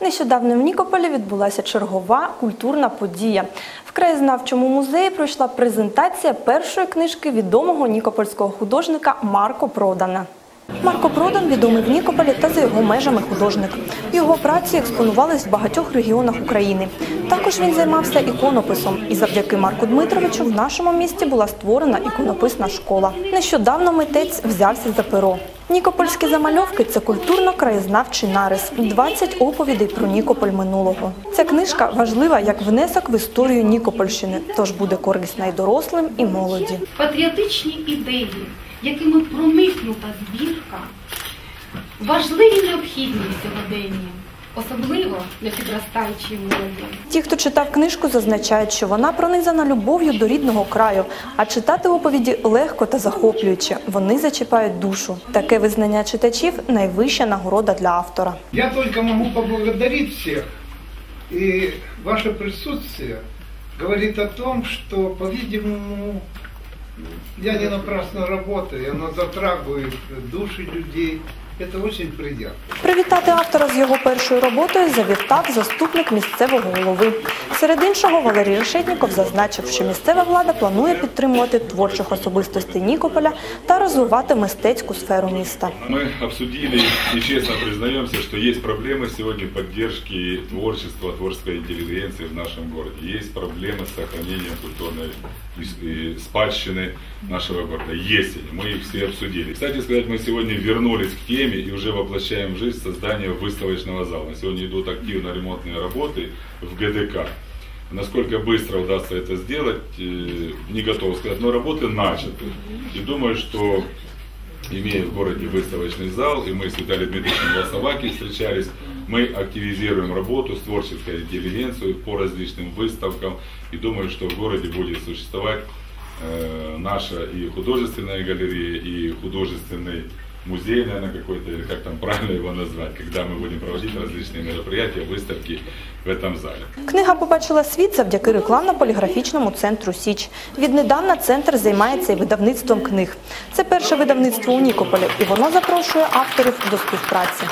Нещодавно в Нікополі відбулася чергова культурна подія. В краєзнавчому музеї пройшла презентація першої книжки відомого нікопольського художника Марко Продана. Марко Продан відомий в Нікополі та за його межами художник. Його праці експонувались в багатьох регіонах України. Також він займався іконописом, і завдяки Марку Дмитровичу в нашому місті була створена іконописна школа. Нещодавно митець взявся за перо. Нікопольські замальовки це культурно-краєзнавчий нарис, 20 оповідей про Нікополь минулого. Ця книжка важлива як внесок в історію Нікопольщини, тож буде корисна і дорослим, і молоді. патріотичні ідеї, якими проникнута збірка, важливі необхідні сьогодення, особливо для підростаючої молоді. Ті, хто читав книжку, зазначають, що вона пронизана любов'ю до рідного краю, а читати оповіді легко та захоплююче. Вони зачіпають душу. Таке визнання читачів найвища нагорода для автора. Я только могу поблагодарить всех. И ваше присутствие говорит о том, что, по-видимому, я не напрасно работаю, я затрагиваю души людей. Это очень приятно. Привітати автора з його першою роботою завітав заступник місцевого голови. Серед іншого, Валерій Решетніков зазначив, що місцева влада планує підтримувати творчих особистостей Нікополя та розвивати мистецьку сферу міста. Мы обсудили и честно признаемся, что есть проблемы сегодня поддержки творчества, творческой интеллигенции в нашем городе. Есть проблемы с сохранением культурной ис- и спадщины нашего города. Есть они, мы их все обсудили. Кстати сказать, мы сегодня вернулись к теме и уже воплощаем в жизнь создание выставочного зала. Сегодня идут активно ремонтные работы в ГДК. Насколько быстро удастся это сделать, э, не готов сказать, но работы начаты. И думаю, что имея в городе выставочный зал, и мы с Виталием Дмитриевичем Волосоваки встречались, мы активизируем работу с творческой интеллигенцией по различным выставкам, и думаю, что в городе будет существовать э, наша и художественная галерея, и художественный музей, наверное, какой-то, или как там правильно его назвать, когда мы будем проводить различные мероприятия, выставки в этом зале. Книга побачила світ завдяки рекламно-поліграфічному центру Січ. Віднедавна центр займається і видавництвом книг. Це перше видавництво у Нікополі, і воно запрошує авторів до співпраці.